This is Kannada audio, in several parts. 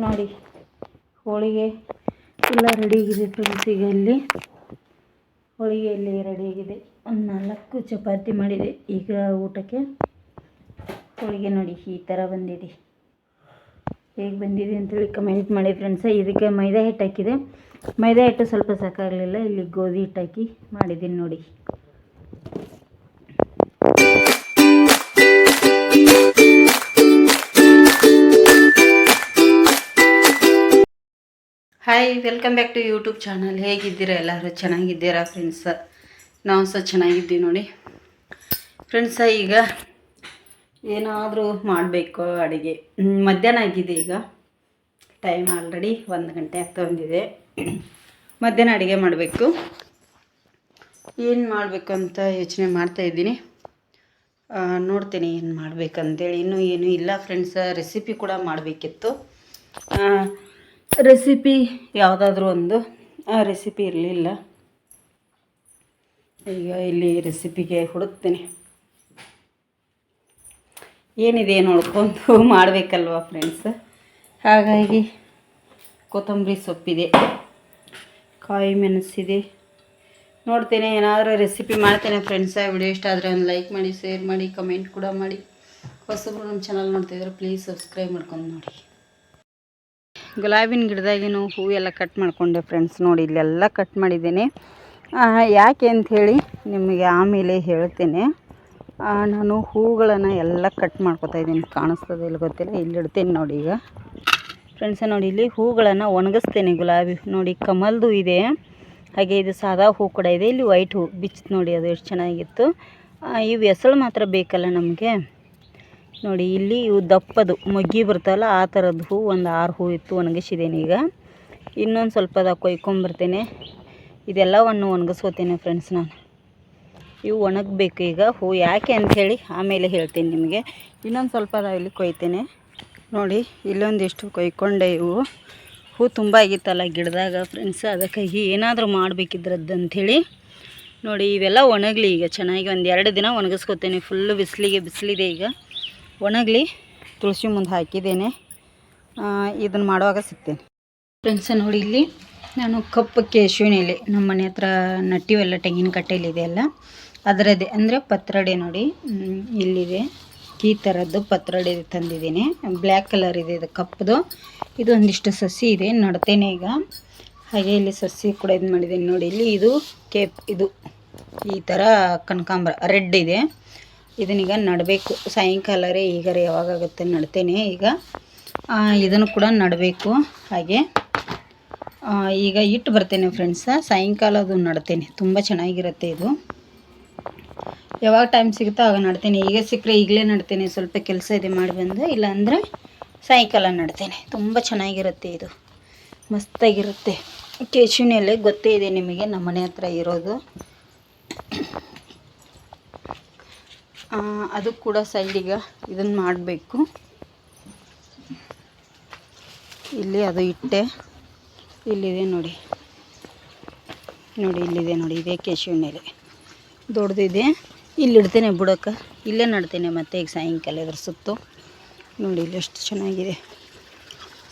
ನೋಡಿ, ಹೋಳಿಗೆ ಎಲ್ಲ ರೆಡಿಯಾಗಿದೆ ಫ್ರೆಂಡ್ಸ್ ಈಗ ಇಲ್ಲಿ. ಹೋಳಿಗೆ ಇಲ್ಲಿ ರೆಡಿಯಾಗಿದೆ ಒಂದು ನಾಲ್ಕು ಚಪಾತಿ ಮಾಡಿದೆ. ಈಗ ಊಟಕ್ಕೆ ಹೋಳಿಗೆ ನೋಡಿ, ಈ ಥರ ಬಂದಿದೆ. ಹೇಗೆ ಬಂದಿದೆ ಅಂತೇಳಿ ಕಮೆಂಟ್ ಮಾಡಿ ಫ್ರೆಂಡ್ಸ ಇದಕ್ಕೆ ಮೈದಾ ಹಿಟ್ಟು ಹಾಕಿದೆ. ಮೈದಾ ಹಿಟ್ಟು ಸ್ವಲ್ಪ ಸಾಕಾಗಲಿಲ್ಲ. ಇಲ್ಲಿ ಗೋಧಿ ಹಿಟ್ಟು ಹಾಕಿ ಮಾಡಿದ್ದೀನಿ ನೋಡಿ. Hi welcome back to YouTube channel ಹೇಗಿದ್ದೀರಾ ಎಲ್ಲರೂ? ಚೆನ್ನಾಗಿದ್ದೀರಾ ಫ್ರೆಂಡ್ಸ ನಾವು ಸಹ ಚೆನ್ನಾಗಿದ್ದೀವಿ ನೋಡಿ. ಫ್ರೆಂಡ್ಸ ಈಗ ಏನಾದರೂ ಮಾಡಬೇಕು ಅಡುಗೆ. ಮಧ್ಯಾಹ್ನ ಆಗಿದೆ ಈಗ. ಟೈಮ್ ಆಲ್ರೆಡಿ ಒಂದು ಗಂಟೆ ಆಗ್ತಾ ಬಂದಿದೆ. ಮಧ್ಯಾಹ್ನ ಅಡುಗೆ ಮಾಡಬೇಕು. ಏನು ಮಾಡಬೇಕು ಅಂತ ಯೋಚನೆ ಮಾಡ್ತಾ ಇದ್ದೀನಿ. ಆ, ನೋಡ್ತೀನಿ ಏನು ಮಾಡಬೇಕಂತೇಳಿ. ಇನ್ನೂ ಏನೂ ಇಲ್ಲ ಫ್ರೆಂಡ್ಸ ರೆಸಿಪಿ ಕೂಡ ಮಾಡಬೇಕಿತ್ತು. ರೆಸಿಪಿ ಯಾವುದಾದ್ರೂ ಒಂದು. ಆ ರೆಸಿಪಿ ಇರಲಿಲ್ಲ. ಈಗ ಇಲ್ಲಿ ರೆಸಿಪಿಗೆ ಹುಡುಕ್ತೀನಿ. ಏನಿದೆ ನೋಡ್ಕೊಂಡು ಮಾಡಬೇಕಲ್ವ ಫ್ರೆಂಡ್ಸ್ ಹಾಗಾಗಿ ಕೊತ್ತಂಬರಿ ಸೊಪ್ಪಿದೆ. ಕಾಯಿ ಮೆಣಸಿದೆ. ನೋಡ್ತೇನೆ, ಏನಾದರೂ ರೆಸಿಪಿ ಮಾಡ್ತೇನೆ ಫ್ರೆಂಡ್ಸ ವಿಡಿಯೋ ಇಷ್ಟ ಆದರೆ ಒಂದು ಲೈಕ್ ಮಾಡಿ ಶೇರ್ ಮಾಡಿ ಕಮೆಂಟ್ ಕೂಡ ಮಾಡಿ. ಹೊಸಬ್ರು ನಮ್ಮ ಚಾನಲ್ ನೋಡ್ತಿದ್ರೆ ಪ್ಲೀಸ್ ಸಬ್ಸ್ಕ್ರೈಬ್ ಮಾಡ್ಕೊಂಡು ನೋಡಿ. ಗುಲಾಬಿನ ಗಿಡದಾಗಿನ ಹೂವೆಲ್ಲ ಕಟ್ ಮಾಡಿಕೊಂಡೆ ಫ್ರೆಂಡ್ಸ್ ನೋಡಿ, ಇಲ್ಲೆಲ್ಲ ಕಟ್ ಮಾಡಿದ್ದೇನೆ. ಯಾಕೆ ಅಂಥೇಳಿ ನಿಮಗೆ ಆಮೇಲೆ ಹೇಳ್ತೇನೆ. ನಾನು ಹೂಗಳನ್ನು ಎಲ್ಲ ಕಟ್ ಮಾಡ್ಕೊತಾ ಇದ್ದೀನಿ. ಕಾಣಿಸ್ತದೆ ಇಲ್ಲಿ ಗೊತ್ತಿಲ್ಲ. ಇಲ್ಲಿ ಇಡ್ತೀನಿ ನೋಡಿ ಈಗ. ಫ್ರೆಂಡ್ಸ್ ನೋಡಿ, ಇಲ್ಲಿ ಹೂಗಳನ್ನು ಒಣಗಿಸ್ತೇನೆ ಗುಲಾಬಿ. ನೋಡಿ, ಕಮಲ್ದು ಇದೆ. ಹಾಗೆ ಇದು ಸಾದಾ ಹೂ ಕೂಡ ಇದೆ. ಇಲ್ಲಿ ವೈಟ್ ಹೂ ಬಿಚ್ಚು ನೋಡಿ, ಅದು ಎಷ್ಟು ಚೆನ್ನಾಗಿತ್ತು. ಇವು ಹೆಸಳು ಮಾತ್ರ ಬೇಕಲ್ಲ ನಮಗೆ. ನೋಡಿ, ಇಲ್ಲಿ ಇವು ದಪ್ಪದು, ಮೊಗ್ಗಿ ಬರ್ತಾವಲ್ಲ ಆ ಥರದ ಹೂ, ಒಂದು ಆರು ಹೂ ಇತ್ತು ಒಣಗಿಸಿದ್ದೇನೆ ಈಗ. ಇನ್ನೊಂದು ಸ್ವಲ್ಪ ಅದ ಕೊಯ್ಕೊಂಬರ್ತೇನೆ ಇದೆಲ್ಲವನ್ನು ಒಣಗಿಸ್ಕೋತೇನೆ ಫ್ರೆಂಡ್ಸ್ ನಾನು. ಇವು ಒಣಗಬೇಕು ಈಗ, ಹೂ ಯಾಕೆ ಅಂಥೇಳಿ ಆಮೇಲೆ ಹೇಳ್ತೀನಿ ನಿಮಗೆ. ಇನ್ನೊಂದು ಸ್ವಲ್ಪ ಅದಾವ ಇಲ್ಲಿ ಕೊಯ್ತೇನೆ. ನೋಡಿ, ಇಲ್ಲೊಂದಿಷ್ಟು ಕೊಯ್ಕೊಂಡೆ ಇವು. ಹೂ ತುಂಬ ಆಗಿತ್ತಲ್ಲ ಗಿಡದಾಗ ಫ್ರೆಂಡ್ಸ್ ಅದಕ್ಕಾಗಿ ಏನಾದರೂ ಮಾಡಬೇಕಿದ್ರದ್ದು ಅಂಥೇಳಿ ನೋಡಿ, ಇವೆಲ್ಲ ಒಣಗಲಿ ಈಗ, ಚೆನ್ನಾಗಿ ಒಂದು ಎರಡು ದಿನ ಒಣಗಿಸ್ಕೋತೇನೆ ಫುಲ್ಲು ಬಿಸಿಲಿಗೆ, ಬಿಸಿಲಿದೆ ಈಗ. ಒಣಗಲಿ ತುಳಸಿ ಮುಂದೆ ಹಾಕಿದ್ದೇನೆ. ಇದನ್ನು ಮಾಡುವಾಗ ಸಿಗ್ತೇನೆ. ಫ್ರೆಂಡ್ಸ, ನೋಡಿ ಇಲ್ಲಿ ನಾನು ಕಪ್ಪು ಕೇಶುವಿನ ಎಲೆ ನಮ್ಮ ಮನೆ ಹತ್ರ ನಟ್ಟಿವೆಲ್ಲ ತೆಂಗಿನ ಇದೆ ಅಲ್ಲ, ಅದರದ್ದೇ ಅಂದರೆ ಪತ್ರಡೆ ನೋಡಿ. ಇಲ್ಲಿದೆ. ಈ ಥರದ್ದು ಪತ್ರಡೆ ತಂದಿದ್ದೀನಿ. ಬ್ಲ್ಯಾಕ್ ಕಲರ್ ಇದೆ ಇದು ಕಪ್ಪದು. ಇದು ಒಂದಿಷ್ಟು ಸಸಿ ಇದೆ, ನಡ್ತೇನೆ ಈಗ. ಹಾಗೆ ಇಲ್ಲಿ ಸಸಿ ಕೂಡ ಇದು ಮಾಡಿದ್ದೀನಿ ನೋಡಿ. ಇಲ್ಲಿ ಇದು ಕೇಪ್, ಇದು ಈ ಥರ ಕನಕಾಂಬ್ರ, ರೆಡ್ ಇದೆ. ಇದನ್ನೀಗ ನಡಬೇಕು. ಸಾಯಂಕಾಲರೇ ಈಗಾರೆ ಯಾವಾಗುತ್ತೆ ನಡ್ತೇನೆ ಈಗ. ಇದನ್ನು ಕೂಡ ನಡಬೇಕು. ಹಾಗೆ ಈಗ ಇಟ್ಟು ಬರ್ತೇನೆ ಫ್ರೆಂಡ್ಸ ಸಾಯಂಕಾಲ ಅದು ನಡ್ತೇನೆ. ತುಂಬ ಚೆನ್ನಾಗಿರುತ್ತೆ ಇದು. ಯಾವಾಗ ಟೈಮ್ ಸಿಗುತ್ತೋ ಆಗ ನಡ್ತೇನೆ. ಈಗ ಸಿಕ್ಕರೆ ಈಗಲೇ ನಡ್ತೇನೆ. ಸ್ವಲ್ಪ ಕೆಲಸ ಇದೆ ಮಾಡಿ ಬಂದು, ಇಲ್ಲಾಂದರೆ ಸಾಯಂಕಾಲ ನಡ್ತೇನೆ. ತುಂಬ ಚೆನ್ನಾಗಿರುತ್ತೆ ಇದು. ಮಸ್ತಾಗಿರುತ್ತೆ. ಕೇಶಿನ ಎಲೆ ಗೊತ್ತೇ ಇದೆ ನಿಮಗೆ. ನಮ್ಮ ಮನೆ ಹತ್ರ ಇರೋದು. ಅದು ಕೂಡ ಸೈಡಿಗೆ ಇದನ್ನು ಮಾಡಬೇಕು. ಇಲ್ಲಿ ಅದು ಇಟ್ಟೆ. ಇಲ್ಲಿದೆ ನೋಡಿ. ನೋಡಿ, ಇಲ್ಲಿದೆ ನೋಡಿ, ಇದೇ ಕೇಶವ ಮೇಲೆ. ದೊಡ್ಡದಿದೆ ಇಲ್ಲಿ ಇಡ್ತೇನೆ ಬುಡಕ್ಕೆ ಇಲ್ಲೇ ನಡ್ತೇನೆ ಮತ್ತೆ ಈಗ ಸಾಯಂಕಾಲ ಇದ್ರ ಸುತ್ತು. ನೋಡಿ, ಇಲ್ಲಿ ಎಷ್ಟು ಚೆನ್ನಾಗಿದೆ.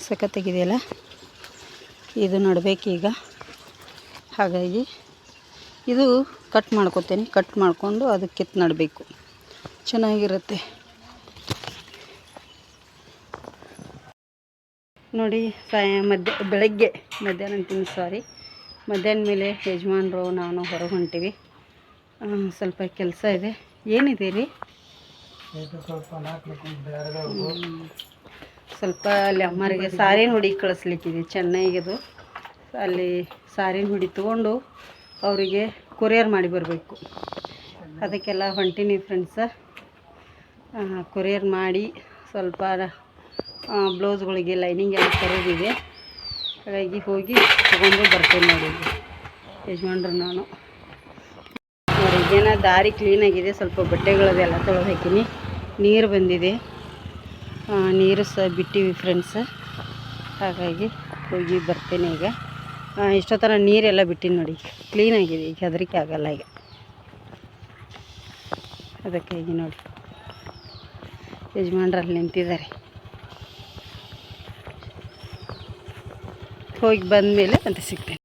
ಸಖತ್ತಾಗಿದೆಯಲ್ಲ. ಇದು ನಡಬೇಕೀಗ ಹಾಗಾಗಿ ಇದು ಕಟ್ ಮಾಡ್ಕೊತೇನೆ. ಕಟ್ ಮಾಡಿಕೊಂಡು ಅದಕ್ಕೆ ಕಿತ್ತು ನಡಬೇಕು. ಚೆನ್ನಾಗಿರುತ್ತೆ. ನೋಡಿ ಸಾಯ ಮಧ್ಯ, ಬೆಳಗ್ಗೆ ಮಧ್ಯಾಹ್ನ ಅಂತೀನಿ ಸಾರಿ ಮಧ್ಯಾಹ್ನ ಮೇಲೆ ಯಜಮಾನ್ರು, ನಾನು ಹೊರಗೆ ಹೊಂಟೀವಿ. ಸ್ವಲ್ಪ ಕೆಲಸ ಇದೆ. ಏನಿದೆ ರೀ. ಸ್ವಲ್ಪ ಅಲ್ಲಿ ಅಮ್ಮರಿಗೆ ಸಾರಿನ ಹುಡಿ ಕಳಿಸ್ಲಿಕ್ಕಿದೆ, ಚೆನ್ನೈಗದು. ಅಲ್ಲಿ ಸಾರಿನ ಹುಡಿ ತೊಗೊಂಡು ಅವರಿಗೆ ಕೊರಿಯರ್ ಮಾಡಿ ಬರಬೇಕು. ಅದಕ್ಕೆಲ್ಲ ಹೊಂಟೀನಿ ಫ್ರೆಂಡ್ಸ ಕೊರಿಯರ್ ಮಾಡಿ ಸ್ವಲ್ಪ ಬ್ಲೌಸ್ಗಳಿಗೆ ಲೈನಿಂಗ್ ಎಲ್ಲ ತರೋದಿದೆ ಹಾಗಾಗಿ ಹೋಗಿ ತೊಗೊಂಡು ಬರ್ತೇನೆ ನೋಡಿ. ಯಜಮಾನ್ರು ನಾನು. ಏನೋ ದಾರಿ ಕ್ಲೀನಾಗಿದೆ ಸ್ವಲ್ಪ ಬಟ್ಟೆಗಳದೆಲ್ಲ ತೊಳೆದು ಹಾಕೀನಿ. ನೀರು ಬಂದಿದೆ. ನೀರು ಸಹ ಬಿಟ್ಟಿವಿ ಫ್ರೆಂಡ್ಸ್ ಹಾಗಾಗಿ ಹೋಗಿ ಬರ್ತೇನೆ ಈಗ. ಎಷ್ಟೋ ಥರ ನೀರೆಲ್ಲ ಬಿಟ್ಟಿನಿ ನೋಡಿ. ಕ್ಲೀನಾಗಿದೆ ಈಗ ಹೆದರಿಕೆ ಆಗಲ್ಲ ಈಗ. ಅದಕ್ಕಾಗಿ ನೋಡಿ. ಯಜಮಾನ್ರು ಅಲ್ಲಿ ನಿಂತಿದ್ದಾರೆ. ಹೋಗಿ ಬಂದಮೇಲೆ ಅಂತ ಸಿಗ್ತೇನೆ.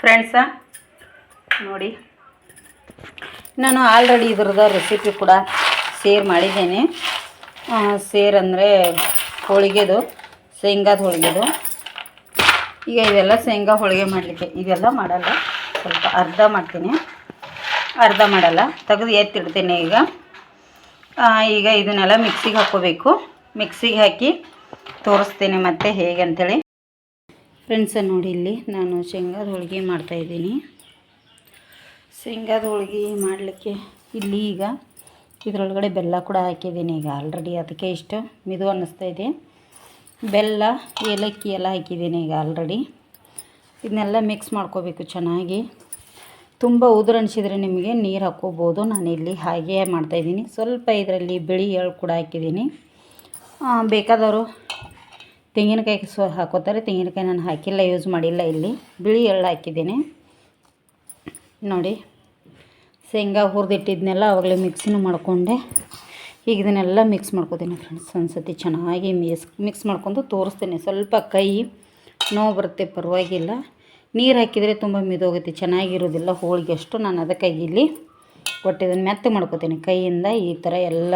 ಫ್ರೆಂಡ್ಸ ನೋಡಿ, ನಾನು ಆಲ್ರೆಡಿ ಇದ್ರದ ರೆಸಿಪಿ ಕೂಡ ಸೇರ್ ಮಾಡಿದ್ದೇನೆ. ಸೇರ್ ಅಂದರೆ ಹೋಳಿಗೆದು, ಶೇಂಗಾದ ಹೋಳಿಗೆದು. ಈಗ ಇವೆಲ್ಲ ಶೇಂಗಾ ಹೋಳಿಗೆ ಮಾಡಲಿಕ್ಕೆ ಇದೆಲ್ಲ ಮಾಡಲ್ಲ. ಸ್ವಲ್ಪ ಅರ್ಧ ಮಾಡ್ತೀನಿ. ಅರ್ಧ ಮಾಡಲ್ಲ, ತೆಗೆದು ಎತ್ತಿಡ್ತೇನೆ ಈಗ. ಈಗ ಇದನ್ನೆಲ್ಲ ಮಿಕ್ಸಿಗೆ ಹಾಕ್ಕೋಬೇಕು. ಮಿಕ್ಸಿಗೆ ಹಾಕಿ ತೋರಿಸ್ತೀನಿ ಮತ್ತೆ ಹೇಗೆ ಅಂಥೇಳಿ ಫ್ರೆಂಡ್ಸ ನೋಡಿ ಇಲ್ಲಿ ನಾನು ಶೇಂಗಾದ ಹೋಳಿಗೆ ಮಾಡ್ತಾಯಿದ್ದೀನಿ ಶೇಂಗಾದ ಹೋಳಿಗೆ ಮಾಡಲಿಕ್ಕೆ ಇಲ್ಲಿ ಈಗ ಇದರೊಳಗಡೆ ಬೆಲ್ಲ ಕೂಡ ಹಾಕಿದ್ದೀನಿ. ಈಗ ಆಲ್ರೆಡಿ ಅದಕ್ಕೆ ಇಷ್ಟು ಮಿದು ಅನ್ನಿಸ್ತಾ ಇದೆ. ಬೆಲ್ಲ, ಏಲಕ್ಕಿ ಎಲ್ಲ ಹಾಕಿದ್ದೀನಿ ಈಗ ಆಲ್ರೆಡಿ ಇದನ್ನೆಲ್ಲ ಮಿಕ್ಸ್ ಮಾಡ್ಕೋಬೇಕು ಚೆನ್ನಾಗಿ. ತುಂಬ ಉದುರು ನಿಮಗೆ ನೀರು ಹಾಕ್ಕೋಬೋದು ನಾನು ಇಲ್ಲಿ ಹಾಗೆ ಮಾಡ್ತಾಯಿದ್ದೀನಿ ಸ್ವಲ್ಪ ಇದರಲ್ಲಿ ಬಿಳಿ ಎಳ್ಳು ಕೂಡ ಹಾಕಿದ್ದೀನಿ. ಬೇಕಾದವರು ತೆಂಗಿನಕಾಯಿ ಸೊ ಹಾಕೋತಾರೆ. ತೆಂಗಿನಕಾಯಿ ನಾನು ಹಾಕಿಲ್ಲ ಯೂಸ್ ಮಾಡಿಲ್ಲ ಇಲ್ಲಿ. ಬಿಳಿ ಎಳ್ಳು ಹಾಕಿದ್ದೀನಿ. ನೋಡಿ, ಶೇಂಗಾ ಹುರಿದಿಟ್ಟಿದ್ನೆಲ್ಲ ಅವಾಗಲೇ ಮಿಕ್ಸಿನೂ ಮಾಡಿಕೊಂಡೆ. ಈಗ ಇದನ್ನೆಲ್ಲ ಮಿಕ್ಸ್ ಮಾಡ್ಕೋತೀನಿ ಫ್ರೆಂಡ್ಸ್ ಒಂದ್ಸತಿ ಚೆನ್ನಾಗಿ ಮಿಕ್ಸ್ ಮಿಕ್ಸ್ ಮಾಡ್ಕೊಂಡು ತೋರಿಸ್ತೀನಿ. ಸ್ವಲ್ಪ ಕೈ ನೋವು ಬರುತ್ತೆ, ಪರವಾಗಿಲ್ಲ. ನೀರು ಹಾಕಿದರೆ ತುಂಬ ಮಿದೋಗುತ್ತೆ ಚೆನ್ನಾಗಿರೋದಿಲ್ಲ ಹೋಳಿಗೆ ಅಷ್ಟು ನಾನು ಅದಕ್ಕೆ ಇಲ್ಲಿ ಒಟ್ಟು ಇದನ್ನು ಮೆತ್ತ ಮಾಡ್ಕೋತೀನಿ. ಕೈಯಿಂದ ಈ ಥರ ಎಲ್ಲ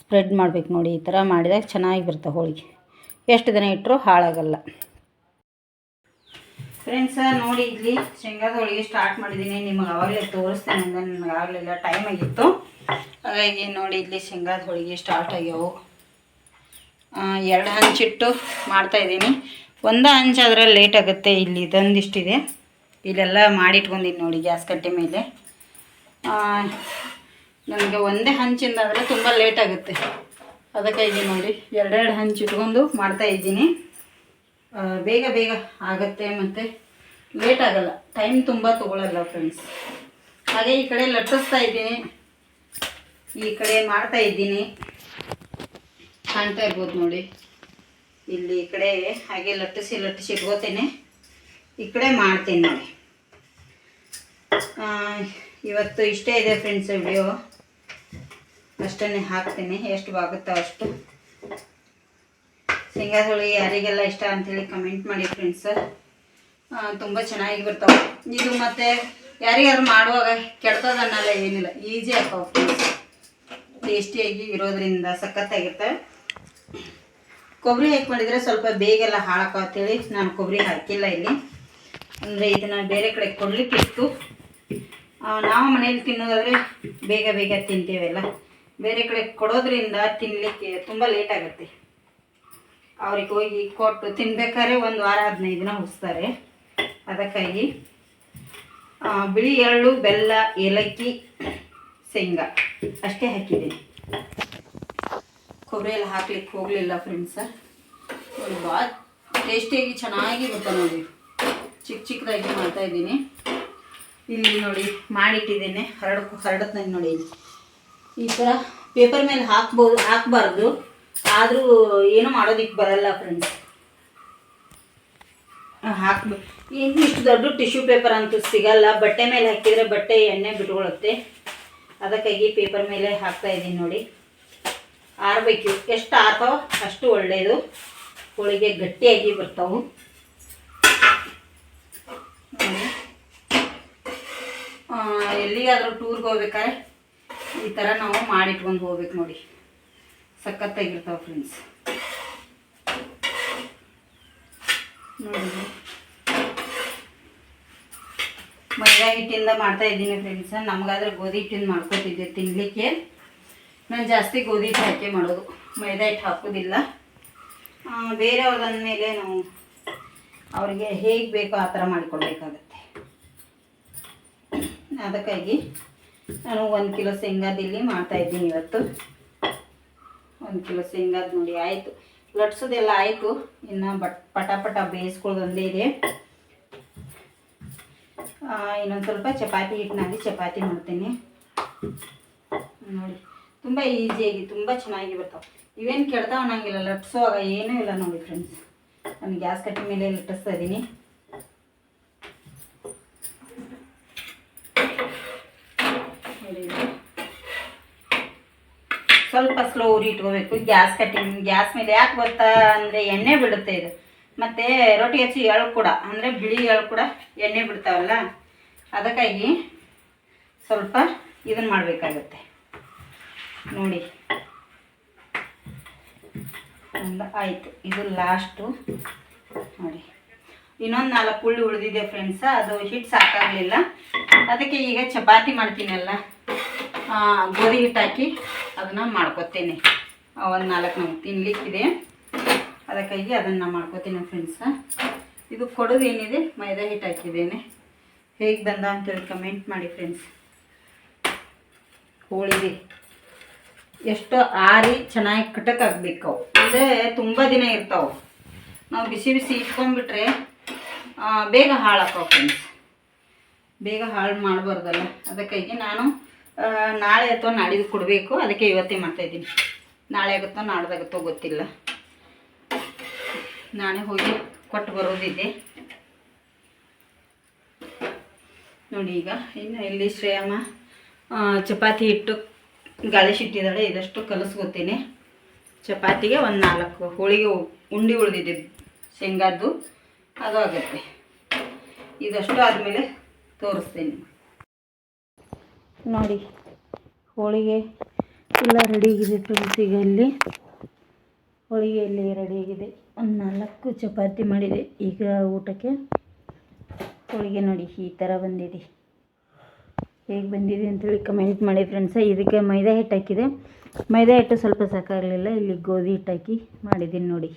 ಸ್ಪ್ರೆಡ್ ಮಾಡಬೇಕು ನೋಡಿ, ಈ ಥರ ಮಾಡಿದಾಗ ಚೆನ್ನಾಗಿ ಬರುತ್ತೆ ಹೋಳಿಗೆ. ಎಷ್ಟು ದಿನ ಇಟ್ಟರು ಹಾಳಾಗಲ್ಲ. ಫ್ರೆಂಡ್ಸ ನೋಡಿ ಇಲ್ಲಿ ಶೇಂಗಾದ ಹೋಳಿಗೆ ಸ್ಟಾರ್ಟ್ ಮಾಡಿದ್ದೀನಿ. ನಿಮಗೆ ಆವಾಗಲೇ ತೋರಿಸ್ತೇನೆ, ಅಂದರೆ ನನಗೆ ಆಗಲಿಲ್ಲ ಟೈಮ್ ಆಗಿತ್ತು. ಹಾಗಾಗಿ ನೋಡಿ ಇಲ್ಲಿ ಶೇಂಗಾದ ಹೋಳಿಗೆ ಸ್ಟಾರ್ಟ್ ಆಗ್ಯಾವು. ಎರಡು ಹಂಚಿಟ್ಟು ಮಾಡ್ತಾಯಿದ್ದೀನಿ ಒಂದು ಹಂಚಾದ್ರೆ ಲೇಟ್ ಆಗುತ್ತೆ. ಇಲ್ಲಿ ಇದೊಂದಿಷ್ಟಿದೆ. ಇಲ್ಲೆಲ್ಲ ಮಾಡಿಟ್ಕೊಂಡಿದ್ದೀನಿ ನೋಡಿ ಗ್ಯಾಸ್ ಕಟ್ಟೆ ಮೇಲೆ. ನನಗೆ ಒಂದೇ ಹಂಚಿಂದಾದರೆ ತುಂಬ ಲೇಟ್ ಆಗುತ್ತೆ. ಅದಕ್ಕಾಗಿ ನೋಡಿ, ಎರಡೆರಡು ಹಂಚು ಇಟ್ಕೊಂಡು ಮಾಡ್ತಾ ಇದ್ದೀನಿ. ಬೇಗ ಬೇಗ ಆಗುತ್ತೆ ಮತ್ತು ಲೇಟ್ ಆಗಲ್ಲ. ಟೈಮ್ ತುಂಬ ತೊಗೊಳಲ್ಲ ಫ್ರೆಂಡ್ಸ್ ಹಾಗೆ ಈ ಕಡೆ ಲಟ್ಟಿಸ್ತಾ ಇದ್ದೀನಿ. ಈ ಕಡೆ ಮಾಡ್ತಾ ಇದ್ದೀನಿ. ಕಾಣ್ತಾ ಇರ್ಬೋದು ನೋಡಿ. ಇಲ್ಲಿ ಈ ಕಡೆ ಹಾಗೆ ಲಟ್ಟಿಸಿ ಲಟ್ಟಿಸಿ ಇಟ್ಕೋತೇನೆ. ಈ ಕಡೆ ಮಾಡ್ತೀನಿ ನೋಡಿ. ಇವತ್ತು ಇಷ್ಟೇ ಇದೆ ಫ್ರೆಂಡ್ಸ್ ವಿಡಿಯೋ ಅಷ್ಟನ್ನೇ ಹಾಕ್ತೀನಿ. ಎಷ್ಟು ಬಾಗುತ್ತೋ ಅಷ್ಟು. ಶೇಂಗಾ ಹೋಳಿಗೆ ಯಾರಿಗೆಲ್ಲ ಇಷ್ಟ ಅಂಥೇಳಿ ಕಮೆಂಟ್ ಮಾಡಿ ಫ್ರೆಂಡ್ಸ್ ತುಂಬ ಚೆನ್ನಾಗಿ ಬರ್ತಾವೆ. ಇದು ಮತ್ತು ಯಾರಿಗಾದ್ರು ಮಾಡುವಾಗ ಕೆಡ್ತದನ್ನಲ್ಲ ಏನಿಲ್ಲ. ಈಸಿ ಆಗ್ತಾವೆ ಟೇಸ್ಟಿಯಾಗಿ ಇರೋದ್ರಿಂದ ಸಖತ್ತಾಗಿರ್ತವೆ ಕೊಬ್ಬರಿ ಹಾಕಿ ಮಾಡಿದರೆ ಸ್ವಲ್ಪ ಬೇಗೆಲ್ಲ ಎಲ್ಲ ಅಂತೇಳಿ ನಾನು ಕೊಬ್ಬರಿ ಹಾಕಿಲ್ಲ ಇಲ್ಲಿ. ಅಂದರೆ ಇದನ್ನು ಬೇರೆ ಕಡೆ ಕೊಡಲಿಕ್ಕಿತ್ತು ನಾವು ಮನೇಲಿ ತಿನ್ನೋದಾದರೆ ಬೇಗ ಬೇಗ ತಿಂತೇವೆಲ್ಲ. ಬೇರೆ ಕಡೆ ಕೊಡೋದ್ರಿಂದ ತಿನ್ನಲಿಕ್ಕೆ ತುಂಬ ಲೇಟ್ ಆಗುತ್ತೆ. ಅವ್ರಿಗೆ ಹೋಗಿ ಕೊಟ್ಟು ತಿನ್ಬೇಕಾದ್ರೆ ಒಂದು ವಾರ ಹದಿನೈದು ದಿನ ಹುಸ್ತಾರೆ ಅದಕ್ಕಾಗಿ ಬಿಳಿ ಎಳ್ಳು, ಬೆಲ್ಲ, ಏಲಕ್ಕಿ, ಶೇಂಗಾ ಅಷ್ಟೇ ಹಾಕಿದ್ದೀನಿ. ಕೊಬ್ಬರಿ ಎಲ್ಲ ಹಾಕ್ಲಿಕ್ಕೆ ಹೋಗಲಿಲ್ಲ ಫ್ರೆಂಡ್ಸ ಭಾಳ ಟೇಸ್ಟಿಯಾಗಿ ಚೆನ್ನಾಗಿ ಬರ್ತಾ ನೋಡಿ. ಚಿಕ್ಕ ಚಿಕ್ಕದಾಗಿ ಮಾಡ್ತಾ ಇದ್ದೀನಿ. ಇಲ್ಲಿ ನೋಡಿ, ಮಾಡಿಟ್ಟಿದ್ದೇನೆ. ಹರಡಕ್ಕೆ ಹರಡುತ್ತೆ ನೋಡಿ. ಈ ಥರ ಪೇಪರ್ ಮೇಲೆ ಹಾಕ್ಬೋದು ಹಾಕಬಾರ್ದು. ಆದರೂ ಏನು ಮಾಡೋದಿಕ್ಕೆ ಬರಲ್ಲ ಫ್ರೆಂಡ್ಸ್ ಹಾಕ್ಬೇಕು ಇನ್ನು ಇಷ್ಟು ದೊಡ್ಡ ಟಿಶ್ಯೂ ಪೇಪರ್ ಅಂತೂ ಸಿಗಲ್ಲ. ಬಟ್ಟೆ ಮೇಲೆ ಹಾಕಿದರೆ ಬಟ್ಟೆ ಎಣ್ಣೆ ಬಿಟ್ಕೊಳ್ಳುತ್ತೆ ಅದಕ್ಕಾಗಿ ಪೇಪರ್ ಮೇಲೆ ಹಾಕ್ತಾ ಇದ್ದೀನಿ ನೋಡಿ. ಆರಬೇಕು. ಎಷ್ಟು ಆರ್ತಾವ ಅಷ್ಟು ಒಳ್ಳೆಯದು. ಹೋಳಿಗೆ ಗಟ್ಟಿಯಾಗಿ ಬರ್ತಾವೆ. ಎಲ್ಲಿಗಾದರೂ ಟೂರ್ಗೆ ಹೋಗ್ಬೇಕಾದ್ರೆ ಈ ಥರ ನಾವು ಮಾಡಿಟ್ಕೊಂಡು ಹೋಗ್ಬೇಕು ನೋಡಿ. ಸಖತ್ತಾಗಿರ್ತಾವೆ ಫ್ರೆಂಡ್ಸ್ ನೋಡಿ ಮೈದಾ ಹಿಟ್ಟಿಂದ ಮಾಡ್ತಾ ಇದ್ದೀನಿ ಫ್ರೆಂಡ್ಸ್ ನಮಗಾದ್ರೆ ಗೋಧಿ ಹಿಟ್ಟಿಂದ ಮಾಡ್ಕೊತಿದ್ದೆ ತಿನ್ನಲಿಕ್ಕೆ ನಾನು ಜಾಸ್ತಿ ಗೋಧಿ ಹಿಟ್ಟು ಮಾಡೋದು. ಮೈದಾ ಹಿಟ್ಟು ಹಾಕೋದಿಲ್ಲ. ಆ, ಬೇರೆಯವ್ರದ್ದು ಅಂದಮೇಲೆ ನಾವು ಅವರಿಗೆ ಹೇಗೆ ಬೇಕೋ ಆ ಥರ ಮಾಡಿಕೊಡ್ಬೇಕಾಗತ್ತೆ. ಅದಕ್ಕಾಗಿ ನಾನು ಒಂದು ಕಿಲೋ ಶೇಂಗಾದಿಲ್ಲಿ ಮಾಡ್ತಾಯಿದ್ದೀನಿ ಇವತ್ತು. ಒಂದು ಕಿಲೋ ಶೇಂಗಾದ ನೋಡಿ ಆಯಿತು. ಲಟ್ಸೋದೆಲ್ಲ ಆಯಿತು. ಇನ್ನು ಬಟ್ ಪಟ ಪಟ ಬೇಯಿಸ್ಕೊಳ್ಳೋದು ಒಂದೇ ಇದೆ. ಇನ್ನೊಂದು ಸ್ವಲ್ಪ ಚಪಾತಿ ಹಿಟ್ಟಿನಲ್ಲಿ ಚಪಾತಿ ಮಾಡ್ತೀನಿ. ನೋಡಿ. ತುಂಬ ಈಸಿಯಾಗಿ ತುಂಬ ಚೆನ್ನಾಗಿ ಬರ್ತಾವೆ. ಇವೇನು ಕೆಡ್ತಾವೆ ಅನ್ನಂಗಿಲ್ಲ ಆಗ ಏನೂ ಇಲ್ಲ ನೋಡಿ ಫ್ರೆಂಡ್ಸ್ ನಾನು ಗ್ಯಾಸ್ ಕಟ್ಟಿ ಮೇಲೆ ಲಟ್ಟಿಸ್ತಾ ಇದ್ದೀನಿ ಸ್ವಲ್ಪ ಸ್ಲೋ ಉರಿ ಇಟ್ಕೋಬೇಕು. ಗ್ಯಾಸ್ ಕಟ್ಟಿಂಗ್, ಗ್ಯಾಸ್ ಮೇಲೆ ಯಾಕೆ ಬರ್ತಾ ಅಂದರೆ ಎಣ್ಣೆ ಬಿಡುತ್ತೆ ಇದು. ಮತ್ತು ರೊಟ್ಟಿ ಹಚ್ಚಿ ಎಳು ಕೂಡ, ಅಂದರೆ ಬಿಳಿ ಎಳು ಕೂಡ ಎಣ್ಣೆ ಬಿಡ್ತಾವಲ್ಲ, ಅದಕ್ಕಾಗಿ ಸ್ವಲ್ಪ ಇದನ್ನು ಮಾಡಬೇಕಾಗತ್ತೆ. ನೋಡಿ. ಒಂದು ಆಯಿತು. ಇದು ಲಾಸ್ಟು ನೋಡಿ. ಇನ್ನೊಂದು ನಾಲ್ಕು ಉಳ್ಳಿ ಉಳಿದಿದೆ ಫ್ರೆಂಡ್ಸ ಅದು ಹಿಟ್ಟು ಸಾಕಾಗಲಿಲ್ಲ. ಅದಕ್ಕೆ ಈಗ ಚಪಾತಿ ಮಾಡ್ತೀನಲ್ಲ ಗೋಧಿ ಹಿಟ್ಟು ಹಾಕಿ ಅದನ್ನು ಮಾಡ್ಕೊತೀನಿ. ಒಂದು ನಾಲ್ಕು ನಮ್ಗೆ ತಿನ್ಲಿಕ್ಕಿದೆ. ಅದಕ್ಕಾಗಿ ಅದನ್ನು ಮಾಡ್ಕೋತೀನಿ ಫ್ರೆಂಡ್ಸ ಇದು ಕೊಡೋದು ಏನಿದೆ? ಮೈದಾ ಹಿಟ್ಟು ಹಾಕಿದ್ದೇನೆ. ಹೇಗೆ ಬಂದ ಅಂತೇಳಿ ಕಮೆಂಟ್ ಮಾಡಿ ಫ್ರೆಂಡ್ಸ್ ಹೋಳಿಗೆ. ಎಷ್ಟು ಆರಿ ಚೆನ್ನಾಗಿ ಕಟಕ್ ಆಗ್ಬೇಕು ಅವು. ತುಂಬ ದಿನ ಇರ್ತಾವೆ. ನಾವು ಬಿಸಿ ಬಿಸಿ ಇಟ್ಕೊಂಡ್ಬಿಟ್ರೆ ಬೇಗ ಹಾಳಾಕವು ಫ್ರೆಂಡ್ಸ್ ಬೇಗ ಹಾಳು ಮಾಡಬಾರ್ದಲ್ಲ. ಅದಕ್ಕಾಗಿ ನಾನು ನಾಳೆ ಅಥವಾ ನಾಡಿದ್ದು ಕೊಡಬೇಕು. ಅದಕ್ಕೆ ಇವತ್ತೇ ಮಾಡ್ತಾಯಿದ್ದೀನಿ ನಾಳೆ ಆಗುತ್ತೋ ನಾಡ್ದಾಗುತ್ತೋ ಗೊತ್ತಿಲ್ಲ. ನಾನೇ ಹೋಗಿ ಕೊಟ್ಟು ಬರೋದಿದೆ. ನೋಡಿ ಈಗ, ಇನ್ನು ಇಲ್ಲಿ ಶ್ರೇಯಮ್ಮ ಚಪಾತಿ ಹಿಟ್ಟು ಗಾಳಿಸಿಟ್ಟಿದ್ದಾಳೆ ಇದಷ್ಟು ಕಲಿಸ್ಕೊತೀನಿ. ಚಪಾತಿಗೆ ಒಂದು ನಾಲ್ಕು. ಹೋಳಿಗೆ ಉಂಡಿ ಉಳಿದಿದೆ ಶೇಂಗಾದ್ದು. ಅದು ಆಗುತ್ತೆ. ಇದಷ್ಟು ಆದಮೇಲೆ ತೋರಿಸ್ತೀನಿ. ನೋಡಿ, ಹೋಳಿಗೆ ಎಲ್ಲ ರೆಡಿಯಾಗಿದೆ ಫ್ರೆಂಡ್ಸ್ ಈಗ ಇಲ್ಲಿ. ಹೋಳಿಗೆ ಇಲ್ಲಿ ರೆಡಿಯಾಗಿದೆ ಒಂದು ನಾಲ್ಕು ಚಪಾತಿ ಮಾಡಿದೆ. ಈಗ ಊಟಕ್ಕೆ ಹೋಳಿಗೆ ನೋಡಿ ಈ ಥರ ಬಂದಿದೆ. ಹೇಗೆ ಬಂದಿದೆ ಅಂತೇಳಿ ಕಮೆಂಟ್ ಮಾಡಿ ಫ್ರೆಂಡ್ಸ ಇದಕ್ಕೆ ಮೈದಾ ಹಿಟ್ಟು ಹಾಕಿದೆ. ಮೈದಾ ಹಿಟ್ಟು ಸ್ವಲ್ಪ ಸಾಕಾಗಲಿಲ್ಲ. ಇಲ್ಲಿ ಗೋಧಿ ಹಿಟ್ಟು ಹಾಕಿ ಮಾಡಿದ್ದೀನಿ ನೋಡಿ.